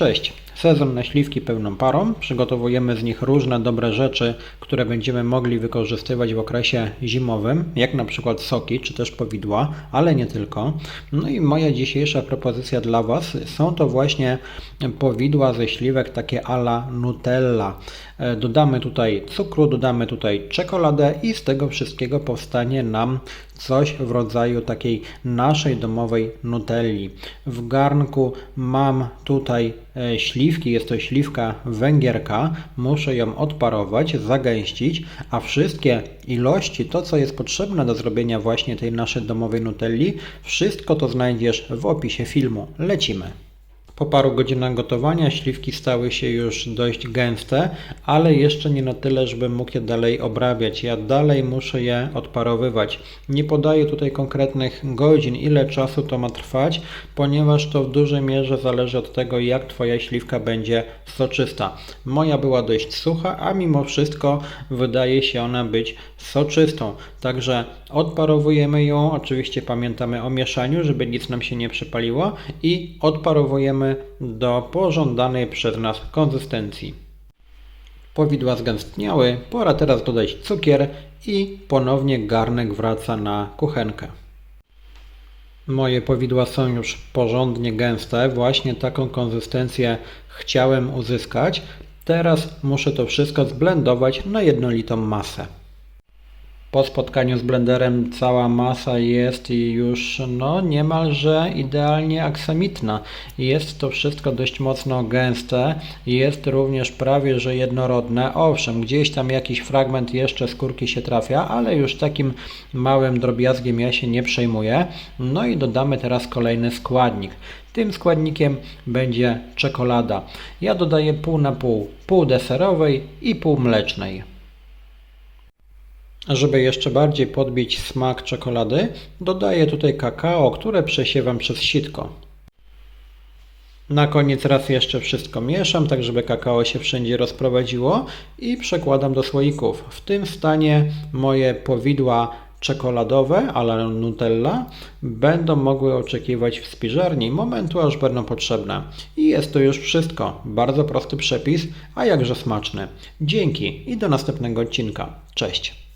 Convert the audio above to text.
Cześć. Sezon na śliwki pełną parą. Przygotowujemy z nich różne dobre rzeczy, które będziemy mogli wykorzystywać w okresie zimowym, jak na przykład soki czy też powidła, ale nie tylko. No i moja dzisiejsza propozycja dla Was są to właśnie powidła ze śliwek takie ala Nutella. E, Dodamy tutaj cukru, dodamy tutaj czekoladę i z tego wszystkiego powstanie nam coś w rodzaju takiej naszej domowej nutelli. W garnku mam tutaj e, śliwki, jest to śliwka węgierka. Muszę ją odparować, zagęścić, a wszystkie ilości, to co jest potrzebne do zrobienia właśnie tej naszej domowej nutelli, wszystko to znajdziesz w opisie filmu. Lecimy. Po paru godzinach gotowania śliwki stały się już dość gęste, ale jeszcze nie na tyle, żebym mógł je dalej obrabiać. Ja dalej muszę je odparowywać. Nie podaję tutaj konkretnych godzin, ile czasu to ma trwać, ponieważ to w dużej mierze zależy od tego, jak Twoja śliwka będzie soczysta. Moja była dość sucha, a mimo wszystko wydaje się ona być soczystą. Także odparowujemy ją, oczywiście pamiętamy o mieszaniu, żeby nic nam się nie przypaliło i odparowujemy do pożądanej przez nas konsystencji. Powidła zgęstniały, pora teraz dodać cukier i ponownie garnek wraca na kuchenkę. Moje powidła są już porządnie gęste, właśnie taką konsystencję chciałem uzyskać. Teraz muszę to wszystko zblendować na jednolitą masę. Po spotkaniu z blenderem cała masa jest już no niemalże idealnie aksamitna. Jest to wszystko dość mocno gęste, jest również prawie że jednorodne. Owszem, gdzieś tam jakiś fragment jeszcze skórki się trafia, ale już takim małym drobiazgiem ja się nie przejmuję. No i dodamy teraz kolejny składnik. Tym składnikiem będzie czekolada. Ja dodaję pół na pół, pół deserowej i pół mlecznej. Żeby jeszcze bardziej podbić smak czekolady, dodaję tutaj kakao, które przesiewam przez sitko. Na koniec raz jeszcze wszystko mieszam, tak żeby kakao się wszędzie rozprowadziło i przekładam do słoików. W tym stanie moje powidła czekoladowe a la Nutella będą mogły oczekiwać w spiżarni momentu, aż będą potrzebne. I jest to już wszystko. Bardzo prosty przepis, a jakże smaczny. Dzięki i do następnego odcinka. Cześć!